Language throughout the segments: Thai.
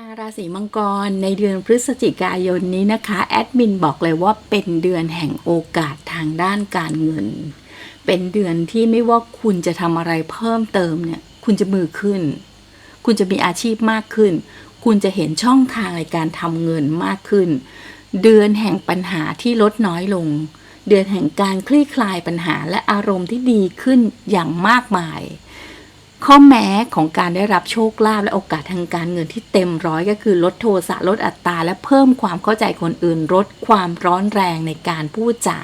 นาราศีมังกรในเดือนพฤศจิกายนนี้นะคะแอดมินบอกเลยว่าเป็นเดือนแห่งโอกาสทางด้านการเงิน เป็นเดือนที่ไม่ว่าคุณจะทำอะไรเพิ่มเติมเนี่ย คุณจะมือขึ้น คุณจะมีอาชีพมากขึ้น คุณจะเห็นช่องทางในการทำเงินมากขึ้น เดือนแห่งปัญหาที่ลดน้อยลง เดือนแห่งการคลี่คลายปัญหาและอารมณ์ที่ดีขึ้นอย่างมากมาย ข้อแม้ของการได้รับโชคลาภและโอกาสทางการเงินที่เต็มร้อยก็คือลดโทสะลดอัตราและเพิ่มความเข้าใจคนอื่นลดความร้อนแรงในการพูดจา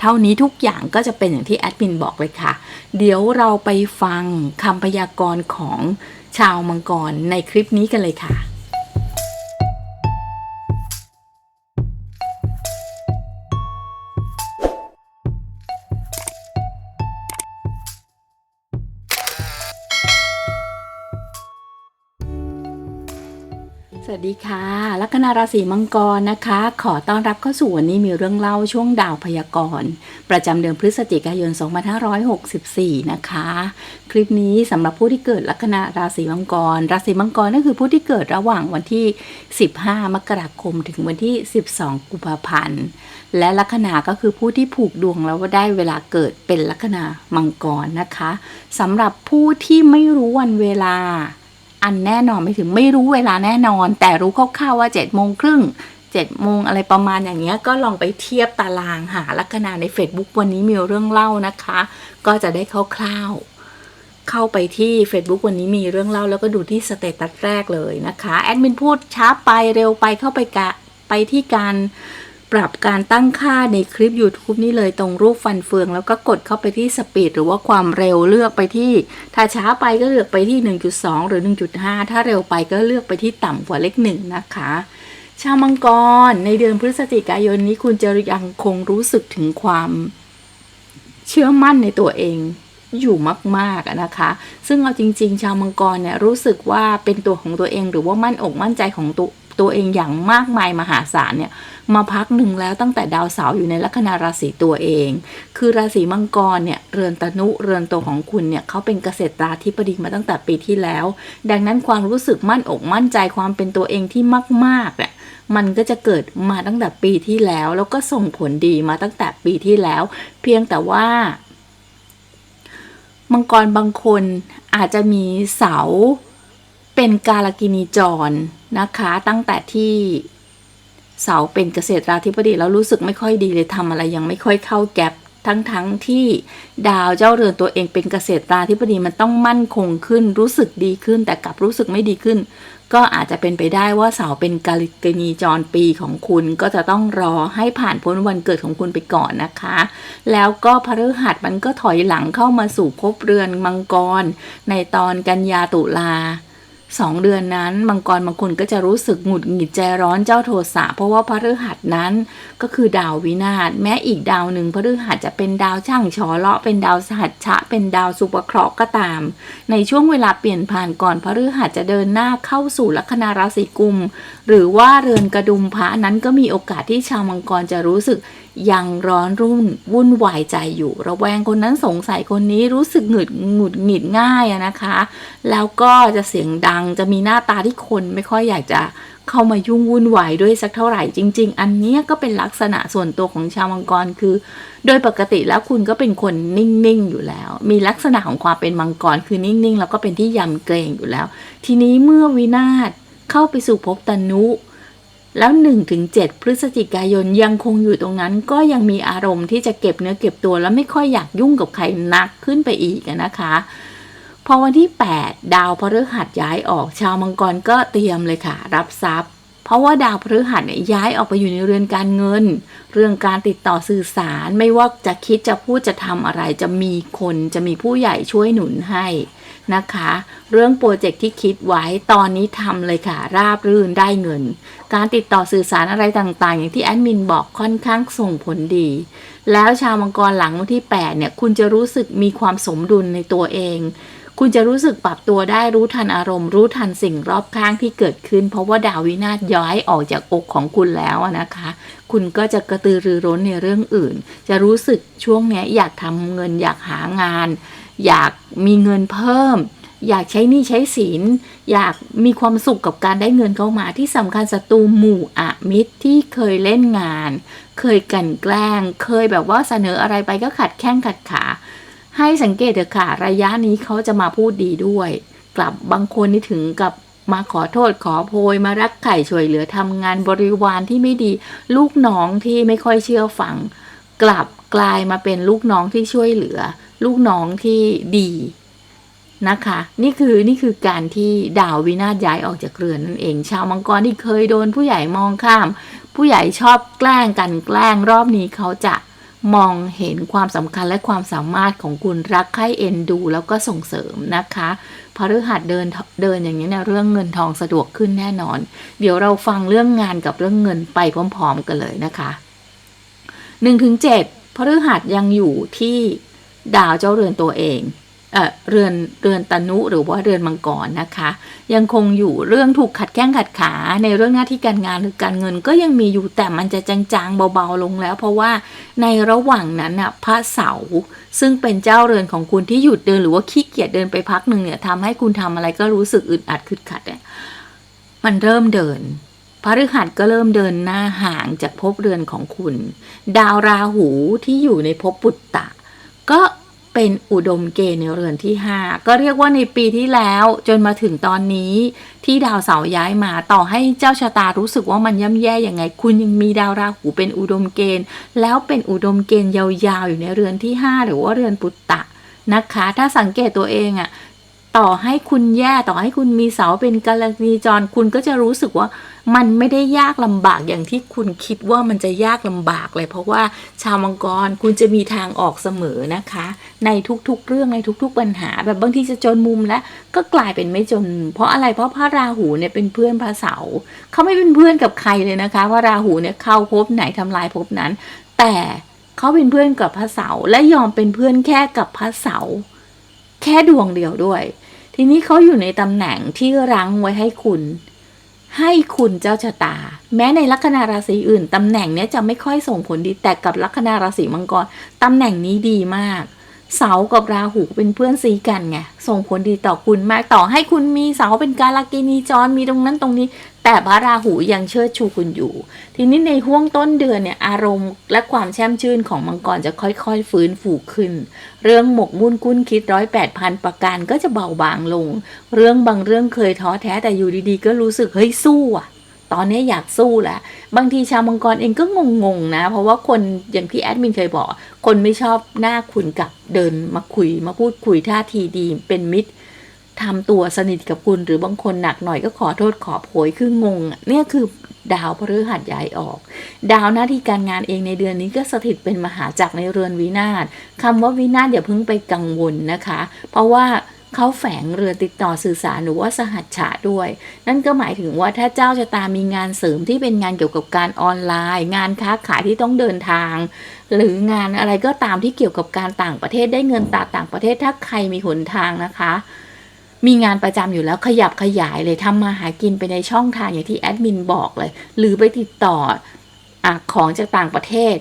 เท่านี้ทุกอย่างก็จะเป็นอย่างที่แอดมินบอกเลยค่ะ เดี๋ยวเราไปฟังคำพยากรณ์ของชาวมังกรในคลิปนี้กันเลยค่ะ ดีค่ะ ลัคนาราศีมังกรนะคะ ขอต้อนรับเข้าสู่วันนี้มีเรื่องเล่าช่วงดาวพยากรณ์ประจำเดือนพฤศจิกายน 2564 นะคะ คลิปนี้สำหรับผู้ที่เกิดลัคนาราศีมังกร ราศีมังกรก็คือผู้ที่เกิดระหว่างวันที่ 15 มกราคมถึงวันที่ 12 กุมภาพันธ์ และลัคนาก็คือผู้ที่ผูกดวงแล้วว่าได้เวลาเกิดเป็นลัคนามังกรนะคะสำหรับผู้ที่ไม่รู้วันเวลา อันแน่นอนไม่ถึงไม่รู้เวลาแน่นอน แต่รู้คร่าวๆว่า7จ็ดโมงครึ่งเจ็ดโมงอะไรประมาณอย่างเงี้ยก็ลองไปเทียบตารางหาลัคนาใน Facebook วันนี้มีเรื่องเล่านะคะ ก็จะได้คร่าวๆเข้าไปที่ Facebook วันนี้มีเรื่องเล่า แล้วก็ดูที่สเตตัสแรกเลยนะคะแอดมินพูดช้าไปเร็วไปเข้าไปกะไปที่การ ปรับการตั้งค่าในคลิป YouTube นี่เลยตรงรูปฟันเฟือง แล้วก็กดเข้าไปที่สปีดหรือว่าความเร็วเลือกไปที่ ถ้าช้าไปก็เลือกไปที่ 1.2 หรือ 1.5 ถ้าเร็วไปก็เลือกไปที่ต่ำกว่าเลขหนึ่งนะคะ ชาวมังกรในเดือนพฤศจิกายนนี้คุณจะยังคงรู้สึกถึงความเชื่อมั่นในตัวเองอยู่มากๆนะคะ ซึ่งเอาจริง ๆ ชาวมังกรเนี่ยรู้สึกว่าเป็นตัวของตัวเองหรือว่ามั่นอกมั่นใจของตัว ตัวเองอย่างมากมายมหาศาลเนี่ยมาพักหนึ่งแล้วตั้งแต่ดาวเสาร์อยู่ในลัคนาราศีตัวเอง คือราศีมังกรเนี่ยเรือนตนุเรือนตัวของคุณเนี่ยเขาเป็นเกษตราธิบดีมาตั้งแต่ปีที่แล้ว ดังนั้นความรู้สึกมั่นอกมั่นใจความเป็นตัวเองที่มากๆเนี่ยมันก็จะเกิดมาตั้งแต่ปีที่แล้ว แล้วก็ส่งผลดีมาตั้งแต่ปีที่แล้ว เพียงแต่ว่ามังกรบางคนอาจจะมีเสา เป็นกาลกินีจรนะคะ ตั้งแต่ที่เสาเป็นเกษตราธิบดีแล้วรู้สึกไม่ค่อยดีเลยทำอะไรยังไม่ค่อยเข้าแก็บทั้งๆทที่ดาวเจ้าเรือนตัวเองเป็นเกษตราธิบดีมันต้องมั่นคงขึ้น รู้สึกดีขึ้น แต่กลับรู้สึกไม่ดีขึ้น ก็อาจจะเป็นไปได้ว่าเสาเป็นกาลิกนีจรปีของคุณ ก็จะต้องรอให้ผ่านพ้นวันเกิดของคุณไปก่อนนะคะ แล้วก็พฤหัสมันก็ถอยหลังเข้ามาสู่ภพเรือนมังกร ในตอนกันยาตุลา สองเดือนนั้นมังกรบางคนก็จะรู้สึกหงุดหงิดใจร้อนเจ้าโทสะเพราะว่าพฤหัสนั้นก็คือดาววินาศแม้อีกดาวหนึ่งพฤหัสจะเป็นดาวช่างชอเลาะเป็นดาวสหัชชะ เป็นดาวสุปเคราะห์ก็ตาม ในช่วงเวลาเปลี่ยนผ่านก่อนพฤหัสจะเดินหน้าเข้าสู่ลัคนาราศีกุม หรือว่าเรือนกระดุมพระนั้นก็มีโอกาสที่ชาวมังกรจะรู้สึกยังร้อนรุ่นวุ่นวายใจอยู่ ระแวงคนนั้นสงสัยคนนี้รู้สึกหงุดหงุดหงิดง่ายนะคะ แล้วก็จะเสียงดังจะมีหน้าตาที่คนไม่ค่อยอยากจะเข้ามายุ่งวุ่นวายด้วยสักเท่าไหร่จริง ๆ อันนี้ก็เป็นลักษณะส่วนตัวของชาวมังกรคือ โดยปกติแล้วคุณก็เป็นคนนิ่ง ๆ อยู่แล้ว มีลักษณะของความเป็นมังกรคือนิ่ง ๆ แล้วก็เป็นที่ยำเกรงอยู่แล้ว ทีนี้เมื่อวินาศเข้าไปสู่ภพตนุแล้ว1ถึง7พฤศจิกายนยังคงอยู่ตรงนั้น ก็ยังมีอารมณ์ที่จะเก็บเนื้อเก็บตัว แล้วไม่ค่อยอยากยุ่งกับใครนักขึ้นไปอีกนะคะ พอวันที่ 8 ดาวพฤหัสย้ายออกชาวมังกรก็เตรียมเลยค่ะ รับทรัพย์ เพราะว่าดาวพฤหัสเนี่ยย้ายออกไปอยู่ในเรือนการเงิน เรื่องการติดต่อสื่อสารไม่ว่าจะคิดจะพูดจะทำอะไรจะมีคนจะมีผู้ใหญ่ช่วยหนุนให้นะคะ เรื่องโปรเจกต์ที่คิดไว้ตอนนี้ทำเลยค่ะ ราบรื่นได้เงิน การติดต่อสื่อสารอะไรต่างๆ อย่างที่แอดมินบอกค่อนข้างส่งผลดี แล้วชาวมังกรหลังวันที่ 8 เนี่ย คุณจะรู้สึกมีความสมดุลในตัวเอง คุณจะรู้สึกปรับตัวได้รู้ทันอารมณ์ รู้ทันสิ่งรอบข้างที่เกิดขึ้น เพราะว่าดาววินาศย้ายออกจากอกของคุณแล้วนะคะ คุณก็จะกระตือรือร้นในเรื่องอื่น จะรู้สึกช่วงนี้อยากทำเงินอยากหางาน อยากมีเงินเพิ่ม อยากใช้นี้ใช้สินอยากมีความสุขกับการได้เงินเข้ามาที่สำคัญศัตรูหมู่อะมิตรที่เคยเล่นงาน เคยกันแกล้ง เคยแบบว่าเสนออะไรไปก็ขัดแข้งขัดขา ให้สังเกตเถอะค่ะ ระยะนี้เขาจะมาพูดดีด้วย กลับบางคนนี่ถึงกับมาขอโทษขอโพยมารักไข่ช่วยเหลือทำงานบริวารที่ไม่ดี ลูกน้องที่ไม่ค่อยเชื่อฟัง กลับกลายมาเป็นลูกน้องที่ช่วยเหลือ ลูกน้องที่ดีนะคะ นี่คือนี่คือการที่ดาววินาศย้ายออกจากเรือนนั่นเอง ชาวมังกรที่เคยโดนผู้ใหญ่มองข้าม ผู้ใหญ่ชอบแกล้งกันแกล้งรอบนี้เขาจะ มองเห็นความสำคัญและความสามารถของคุณรักใคร่เอ็นดู แล้วก็ส่งเสริมนะคะพฤหัสเดินเดินอย่างนี้เนี่ยเรื่องเงินทองสะดวกขึ้นแน่นอน เดี๋ยวเราฟังเรื่องงานกับเรื่องเงินไปพร้อม ๆ กันเลยนะคะ1-7ถึงพฤหัสยังอยู่ที่ดาวเจ้าเรือนตัวเอง เออเรือนเรือนตนุหรือว่าเรือนมังกรนะคะ ยังคงอยู่เรื่องถูกขัดแข้งขัดขา ในเรื่องหน้าที่การงานหรือการเงินก็ยังมีอยู่แต่มันจะจางๆเบาๆลงแล้ว เพราะว่าในระหว่างนั้นน่ะพระเสาซึ่งเป็นเจ้าเรือนของคุณที่หยุดเดินหรือว่าขี้เกียจเดินไปพักหนึ่งเนี่ยทำให้คุณทำอะไรก็รู้สึกอึดอัดคึดขัดเนี่ยมันเริ่มเดินพฤหัสก็เริ่มเดินหน้าห่างจากภพเรือนของคุณ ดาวราหูที่อยู่ในภพปุตตะ ก็ เป็นอุดมเกณฑ์ในเรือนที่ 5 ก็เรียกว่าในปีที่แล้วจนมาถึงตอนนี้ที่ดาวเสาร์ย้ายมาต่อให้เจ้าชะตารู้สึกว่ามันย่ำแย่ยังไง คุณยังมีดาวราหูเป็นอุดมเกณฑ์ แล้วเป็นอุดมเกณฑ์ยาวๆอยู่ในเรือนที่ 5 หรือว่าเรือนปุตตะนะคะ ถ้าสังเกตตัวเองอะต่อให้คุณแย่ต่อให้คุณมีเสาเป็นกาลนีจรคุณก็จะรู้สึกว่า มันไม่ได้ยากลำบากอย่างที่คุณคิดว่ามันจะยากลำบากเลย เพราะว่าชาวมังกรคุณจะมีทางออกเสมอนะคะ ในทุกๆ เรื่องในทุก ๆ ปัญหา แบบบางทีจะจนมุมแล้วก็กลายเป็นไม่จน เพราะอะไรเพราะพระราหูเนี่ยเป็นเพื่อนพระเสาร์เขาไม่เป็นเพื่อนกับใครเลยนะคะว่าราหูเนี่ยเข้าภพไหนทำลายภพนั้น แต่เขาเป็นเพื่อนกับพระเสาร์และยอมเป็นเพื่อนแค่กับพระเสาร์แค่ดวงเดียวด้วย ทีนี้เขาอยู่ในตำแหน่งที่รั้งไว้ให้คุณ ให้คุณเจ้าชะตา แม้ในลัคนาราศีอื่นตำแหน่งเนี้ยจะไม่ค่อยส่งผลดีแต่กับลัคนาราศีมังกรตำแหน่งนี้ดีมาก เสากับราหูเป็นเพื่อนซีกันไงส่งผลดีต่อคุณมากต่อให้คุณมีเสาเป็นกาลกินีจรมีตรงนั้นตรงนี้ แต่พระราหูยังเชิดชูคุณอยู่ ทีนี้ในห่วงต้นเดือนเนี่ยอารมณ์และความแช่มชื่นของมังกรจะค่อยๆ ฟื้นฟูขึ้น เรื่องหมกมุ่นกุ้นคิดร้อยแปดพันประการก็จะเบาบางลง เรื่องบางเรื่องเคยท้อแท้แต่อยู่ดีๆ ก็รู้สึกเฮ้ยสู้อะ ตอนนี้อยากสู้แหละบางทีชาวมังกรเองก็งงๆนะ เพราะว่าคนอย่างที่แอดมินเคยบอก คนไม่ชอบหน้าคุณกับเดินมาคุยมาพูดคุยท่าทีดีเป็นมิตรทำตัวสนิทกับคุณหรือบางคนหนักหน่อยก็ขอโทษขอโพยคืองงเนี่ยคือดาวพฤหัสย้ายออก ดาวหน้าที่การงานเองในเดือนนี้ก็สถิตเป็นมหาจักรในเรือนวินาศคำว่าวินาศอย่าเพิ่งไปกังวลนะคะ เพราะว่า เขาแฝงเรือติดต่อสื่อสารหรือว่าสหัชฉะด้วย นั่นก็หมายถึงว่าถ้าเจ้าชะตามีงานเสริมที่เป็นงานเกี่ยวกับการออนไลน์ งานค้าขายที่ต้องเดินทาง หรืองานอะไรก็ตามที่เกี่ยวกับการต่างประเทศได้เงินตาต่างประเทศถ้าใครมีหนทางนะคะ มีงานประจำอยู่แล้วขยับขยายเลยทำมาหากินไปในช่องทางอย่างที่แอดมินบอกเลย หรือไปติดต่ออของจากต่างประเทศ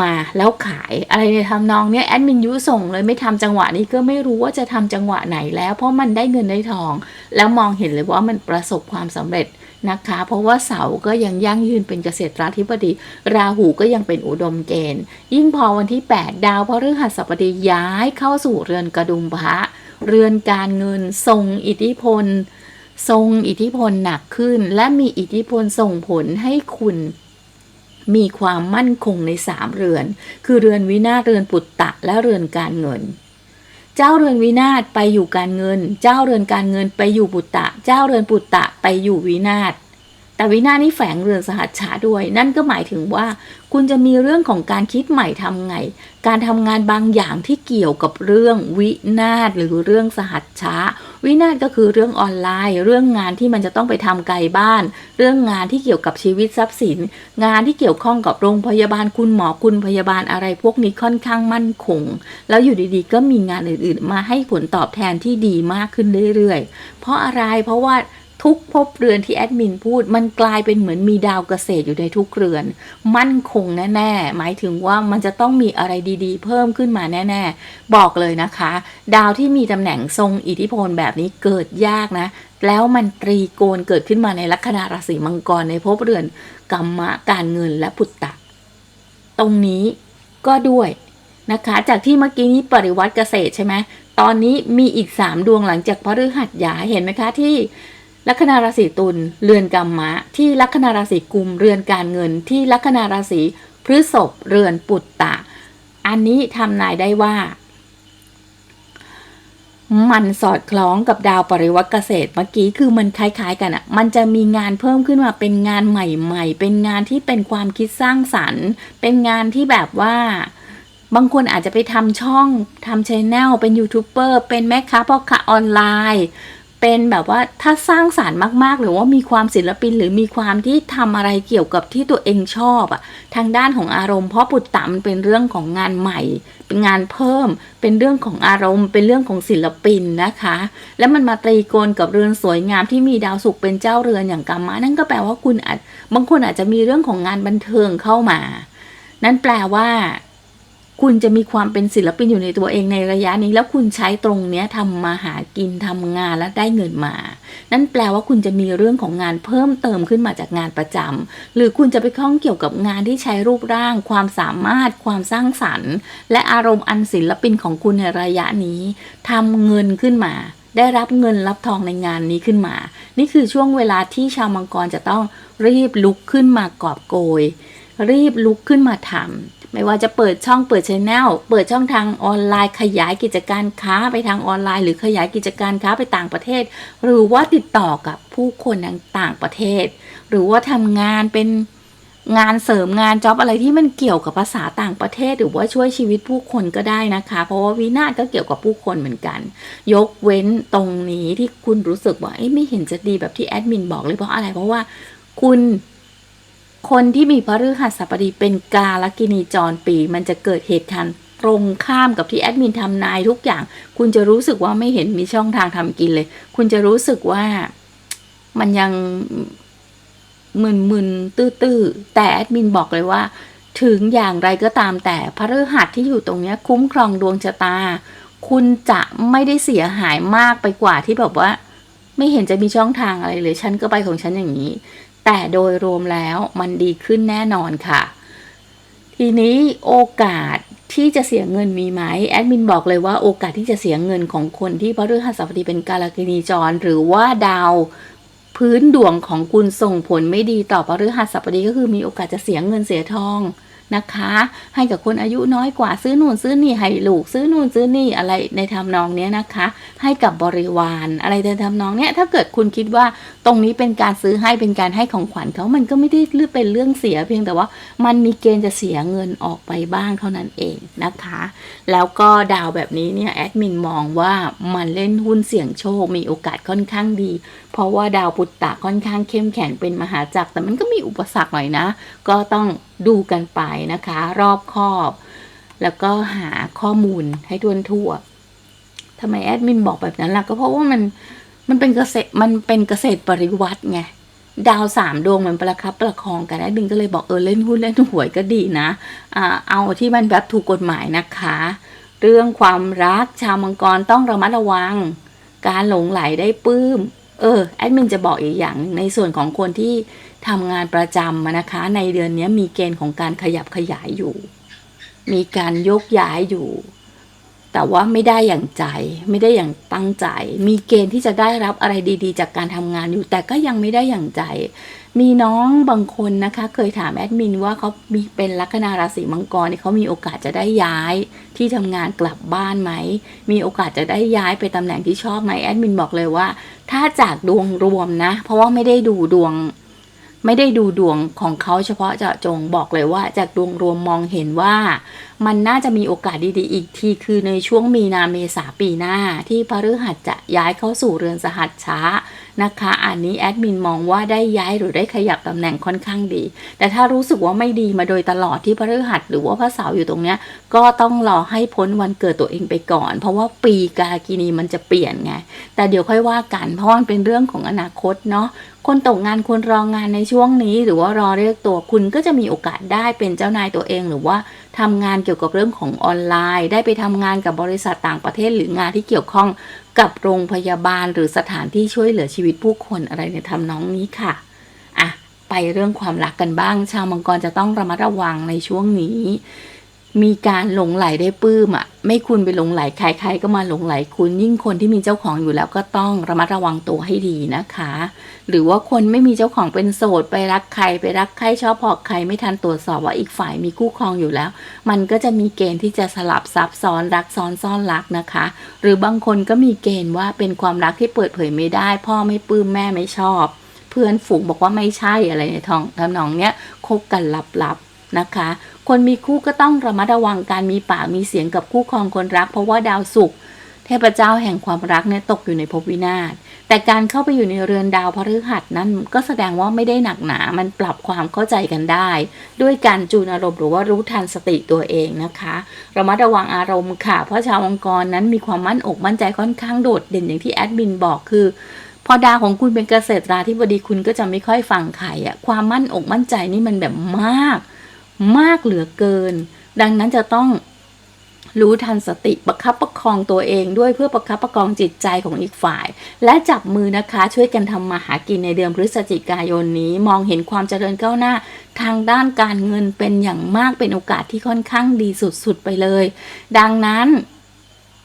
มาแล้วขายอะไรในทำนองเนี้ยแอดมินยุส่งเลยไม่ทำจังหวะนี้ก็ไม่รู้ว่าจะทำจังหวะไหนแล้ว เพราะมันได้เงินได้ทอง แล้วมองเห็นเลยว่ามันประสบความสำเร็จนะคะ เพราะว่าเสาก็ยังยั่งยืนเป็นเกษตราธิบดี ราหูก็ยังเป็นอุดมเกณฑ์ ยิ่งพอวันที่ 8 ดาวพฤหัสบดีย้ายเข้าสู่เรือนกระดุมพระ เรือนการเงินทรงอิทธิพล ทรงอิทธิพลหนักขึ้น และมีอิทธิพลส่งผลให้คุณ มีความมั่นคงในสามเรือน คือเรือนวินาศเรือนปุตตะและเรือนการเงิน เจ้าเรือนวินาศไปอยู่การเงิน เจ้าเรือนการเงินไปอยู่ปุตตะ เจ้าเรือนปุตตะไปอยู่วินาศ แต่วินานี่แฝงเรือนสหัชชาด้วย นั่นก็หมายถึงว่า คุณจะมีเรื่องของการคิดใหม่ทำไง การทำงานบางอย่างที่เกี่ยวกับเรื่องวินาศหรือเรื่องสหัชชาวินาศก็คือเรื่องออนไลน์ เรื่องงานที่มันจะต้องไปทำไกลบ้าน เรื่องงานที่เกี่ยวกับชีวิตทรัพย์สิน งานที่เกี่ยวข้องกับโรงพยาบาลคุณหมอคุณพยาบาลอะไรพวกนี้ค่อนข้างมั่นคง แล้วอยู่ดีๆ ก็มีงานอื่นๆ มาให้ผลตอบแทนที่ดีมากขึ้นเรื่อยๆ เพราะอะไรเพราะว่า ทุกภพเรือนที่แอดมินพูด มันกลายเป็นเหมือนมีดาวเกษตรอยู่ในทุกเรือน มั่นคงแน่ๆ หมายถึงว่ามันจะต้องมีอะไรดีๆ เพิ่มขึ้นมาแน่ ๆ บอกเลยนะคะ ดาวที่มีตำแหน่งทรงอิทธิพลแบบนี้เกิดยากนะ แล้วมันตรีโกณเกิดขึ้นมาในลัคนาราศีมังกรในภพเรือนกรรมะการเงินและพุตตะ ตรงนี้ก็ด้วยนะคะ จากที่เมื่อกี้นี้ปริวัติเกษตรใช่ไหมตอนนี้มีอีกสามดวงหลังจากพฤหัสย้ายเห็นไหมคะที่ ลัคนาราศีตุลเรือนกรรมะ ที่ลัคนาราศีกุมเรือนการเงิน ที่ลัคนาราศีพฤษภเรือนปุตตะ อันนี้ทำนายได้ว่า มันสอดคล้องกับดาวปริวัติเกษตรเมื่อกี้คือมันคล้ายๆ กันอะ่ะ มันจะมีงานเพิ่มขึ้นมาเป็นงานใหม่ๆ เป็นงานที่เป็นความคิดสร้างสรรค์ เป็นงานที่แบบว่าบางคนอาจจะไปทำช่องทำชแนลเป็นยูทูบเบอร์เป็นแม่ค้าพ่อค้าออนไลน์ เป็นแบบว่าถ้าสร้างสารรค์มากๆ หรือว่ามีความศิลปินหรือมีความที่ทำอะไรเกี่ยวกับที่ตัวเองชอบอะทางด้านของอารมณ์เพราะปุตตะมันเป็นเรื่องของงานใหม่ เป็นงานเพิ่ม เป็นเรื่องของอารมณ์ เป็นเรื่องของศิลปินนะคะ แล้วมันมาตรีโกณกับเรือนสวยงามที่มีดาวศุกร์เป็นเจ้าเรือนอย่างกรรมะนั่นก็แปลว่าคุณอาจบางคนอาจจะมีเรื่องของงานบันเทิงเข้ามา นั่นแปลว่า คุณจะมีความเป็นศิลปินอยู่ในตัวเองในระยะนี้ แล้วคุณใช้ตรงเนี้ยทำมาหากินทำงานแล้วได้เงินมา นั่นแปลว่าคุณจะมีเรื่องของงานเพิ่มเติมขึ้นมาจากงานประจำหรือคุณจะไปข้องเกี่ยวกับงานที่ใช้รูปร่าง ความสามารถ ความสร้างสรรค์ และอารมณ์อันศิลปินของคุณในระยะนี้ทำเงินขึ้นมา ได้รับเงินรับทองในงานนี้ขึ้นมา นี่คือช่วงเวลาที่ชาวมังกรจะต้องรีบลุกขึ้นมากอบโกย รีบลุกขึ้นมาทำไม่ว่าจะเปิดช่องเปิดชแนลเปิดช่องทางออนไลน์ขยายกิจการค้าไปทางออนไลน์ หรือขยายกิจการค้าไปต่างประเทศ หรือว่าติดต่อกับผู้คนต่างประเทศ หรือว่าทำงานเป็นงานเสริมงานจ็อบอะไรที่มันเกี่ยวกับภาษาต่างประเทศ หรือว่าช่วยชีวิตผู้คนก็ได้นะคะ เพราะว่าวินาศก็เกี่ยวกับผู้คนเหมือนกัน ยกเว้นตรงนี้ที่คุณรู้สึกว่าไม่เห็นจะดีแบบที่แอดมินบอกเลยเพราะอะไรเพราะว่าคุณ คนที่มีพฤหัสบดีเป็นกาลกินีจรปี มันจะเกิดเหตุการณ์ตรงข้ามกับที่แอดมินทำนายทุกอย่าง คุณจะรู้สึกว่าไม่เห็นมีช่องทางทำกินเลย คุณจะรู้สึกว่ามันยังมึนๆตื้อๆแต่แอดมินบอกเลยว่า ถึงอย่างไรก็ตามแต่พระฤหัสที่อยู่ตรงนี้คุ้มครองดวงชะตา คุณจะไม่ได้เสียหายมากไปกว่าที่แบบว่า ไม่เห็นจะมีช่องทางอะไรเลยฉันก็ไปของฉันอย่างนี้ แต่โดยรวมแล้วมันดีขึ้นแน่นอนค่ะ ทีนี้โอกาสที่จะเสียเงินมีไหมแอดมินบอกเลยว่าโอกาสที่จะเสียเงินของคนที่พฤหัสบดีเป็นกาลกินีจร หรือว่าดาวพื้นดวงของคุณส่งผลไม่ดีต่อพฤหัสบดีก็คือมีโอกาสจะเสียเงินเสียทอง นะคะ ให้กับคนอายุน้อยกว่าซื้อนู่นซื้อนี่ให้ลูกซื้อนู่นซื้อนี่อะไรในทำนองเนี้ยนะคะ ให้กับบริวารอะไรในทำนองเนี้ยถ้าเกิดคุณคิดว่าตรงนี้เป็นการซื้อให้เป็นการให้ของขวัญเขามันก็ไม่ได้เลือเป็นเรื่องเสียเพียงแต่ว่ามันมีเกณฑ์จะเสียเงินออกไปบ้างเท่านั้นเองนะคะ แล้วก็ดาวแบบนี้เนี่ยแอดมินมองว่ามันเล่นหุ้นเสี่ยงโชคมีโอกาสค่อนข้างดี เพราะว่าดาวปุตตะค่อนข้างเข้มแข็งเป็นมหาจักรแต่มันก็มีอุปสรรคหน่อยนะ ก็ต้องดูกันไปนะคะ รอบคอบ แล้วก็หาข้อมูลให้ทวนทั่วทำไมแอดมินบอกแบบนั้นล่ะ ก็เพราะว่ามันมันเป็นเกษตรมันเป็นเกษตรปริวัติไงดาวสามดวงมันประคับประคองกันแอดมินก็เลยบอกเออเล่นหุ้นเล่นหวยก็ดีนะอ่าเอาที่มันแบบถูกกฎหมายนะคะ เรื่องความรักชาวมังกรต้องระมัดระวัง การหลงไหลได้ปื้ม เออแอดมินจะบอกอีกอย่างในส่วนของคนที่ทำงานประจำนะคะ ในเดือนนี้มีเกณฑ์ของการขยับขยายอยู่ มีการยกย้ายอยู่ แต่ว่าไม่ได้อย่างใจ ไม่ได้อย่างตั้งใจ มีเกณฑ์ที่จะได้รับอะไรดี ๆ จากการทำงานอยู่ แต่ก็ยังไม่ได้อย่างใจ มีน้องบางคนนะคะ เคยถามแอดมินว่าเขามีเป็นลัคนาราศีมังกรเขามีโอกาสจะได้ย้ายที่ทำงานกลับบ้านไหม มีโอกาสจะได้ย้ายไปตำแหน่งที่ชอบไหมแอดมินบอกเลยว่า ถ้าจากดวงรวมนะ เพราะว่าไม่ได้ดูดวง ไม่ได้ดูดวงของเขาเฉพาะเจาะจงบอกเลยว่า จากดวงรวมมองเห็นว่า มันน่าจะมีโอกาสดีๆ อีกทีคือในช่วงมีนาเมษาปีหน้าที่พฤหัสจะย้ายเข้าสู่เรือนสหัสช้า นะคะ อันนี้แอดมินมองว่าได้ย้ายหรือได้ขยับตำแหน่งค่อนข้างดี แต่ถ้ารู้สึกว่าไม่ดีมาโดยตลอดที่พฤหัสหรือว่าพระเสาร์อยู่ตรงเนี้ยก็ต้องรอให้พ้นวันเกิดตัวเองไปก่อน เพราะว่าปีกาลกินีมันจะเปลี่ยนไง แต่เดี๋ยวค่อยว่ากันเพราะมันเป็นเรื่องของอนาคตเนาะคนตกงานคนรรองงานในช่วงนี้ หรือว่ารอเรียกตัวคุณก็จะมีโอกาสได้เป็นเจ้านายตัวเองหรือว่าทำงานเกี่ยวกับเรื่องของออนไลน์ ได้ไปทำงานกับบริษัทต่างประเทศหรืองานที่เกี่ยวข้อง กับโรงพยาบาลหรือสถานที่ช่วยเหลือชีวิตผู้คนอะไรในทำนองนี้ค่ะอะไปเรื่องความรักกันบ้าง ชาวมังกรจะต้องระมัดระวังในช่วงนี้ มีการหลงไหลได้ปลื้มอะ ไม่คุณไปหลงไหลใครๆก็มาหลงไหลคุณ ยิ่งคนที่มีเจ้าของอยู่แล้วก็ต้องระมัดระวังตัวให้ดีนะคะ หรือว่าคนไม่มีเจ้าของเป็นโสดไปรักใครไปรักใครชอบพอใครไม่ทันตรวจสอบว่าอีกฝ่ายมีคู่ครองอยู่แล้ว มันก็จะมีเกณฑ์ที่จะสลับซับซ้อนรักซ้อนซ่อนรักนะคะ หรือบางคนก็มีเกณฑ์ว่าเป็นความรักที่เปิดเผยไม่ได้ พ่อไม่ปลื้มแม่ไม่ชอบ เพื่อนฝูงบอกว่าไม่ใช่อะไรในทองทำนองเนี้ยคบกันลับๆนะคะ คนมีคู่ก็ต้องระมัดระวังการมีปากมีเสียงกับคู่ครองคนรัก เพราะว่าดาวศุกร์เทพเจ้าแห่งความรักเนี่ยตกอยู่ในภพวินาศแต่การเข้าไปอยู่ในเรือนดาวพฤหัสนั้นก็แสดงว่าไม่ได้หนักหนา มันปรับความเข้าใจกันได้ ด้วยการจูนอารมณ์หรือว่ารู้ทันสติตัวเองนะคะระมัดระวังอารมณ์ค่ะ เพราะชาวองค์กรนั้นมีความมั่นอกมั่นใจค่อนข้างโดดเด่นอย่างที่แอดมินบอกคือพอดาวของคุณเป็นเกษตราธิบดีคุณก็จะไม่ค่อยฟังใครอะความมั่นอกมั่นใจนี่มันแบบมาก มากเหลือเกิน ดังนั้นจะต้องรู้ทันสติประคับประคองตัวเองด้วยเพื่อประคับประคองจิตใจของอีกฝ่าย และจับมือนะคะช่วยกันทำมาหากินในเดือนพฤศจิกายนนี้ มองเห็นความเจริญก้าวหน้า ทางด้านการเงินเป็นอย่างมากเป็นโอกาสที่ค่อนข้างดีสุดๆไปเลย ดังนั้น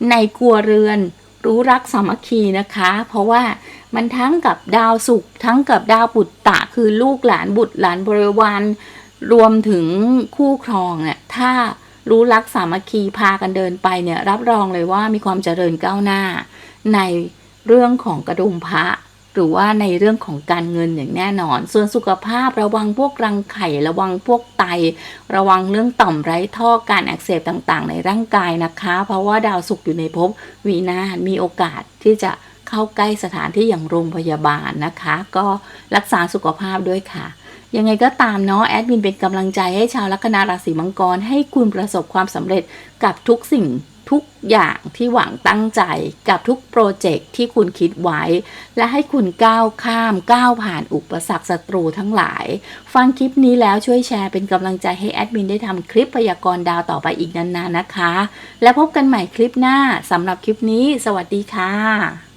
ในครัวเรือนรู้รักสามัคคีนะคะ เพราะว่ามันทั้งกับดาวศุกร์ทั้งกับดาวปุตตะคือลูกหลานบุตรหลานบริวาร รวมถึงคู่ครองเนี่ยถ้ารู้รักสามัคคีพากันเดินไปเนี่ยรับรองเลยว่ามีความเจริญก้าวหน้า ในเรื่องของกระดุมพระ หรือว่าในเรื่องของการเงินอย่างแน่นอน ส่วนสุขภาพระวังพวกรังไข่ระวังพวกไต ระวังเรื่องต่อมไร้ท่อการอักเสบต่างๆ ในร่างกายนะคะ เพราะว่าดาวศุกร์อยู่ในภพวีนาศมีโอกาสที่จะเข้าใกล้สถานที่อย่างโรงพยาบาลนะคะ ก็รักษาสุขภาพด้วยค่ะ ยังไงก็ตามเนาะแอดมินเป็นกำลังใจให้ชาวลัคนาราศีมังกร ให้คุณประสบความสำเร็จกับทุกสิ่งทุกอย่างที่หวังตั้งใจกับทุกโปรเจกต์ที่คุณคิดไว้ และให้คุณก้าวข้ามก้าวผ่านอุปสรรคศัตรูทั้งหลาย ฟังคลิปนี้แล้วช่วยแชร์เป็นกำลังใจให้แอดมินได้ทำคลิปพยากรณ์ดาวต่อไปอีกนานๆนะคะ และพบกันใหม่คลิปหน้าสำหรับคลิปนี้ สวัสดีค่ะ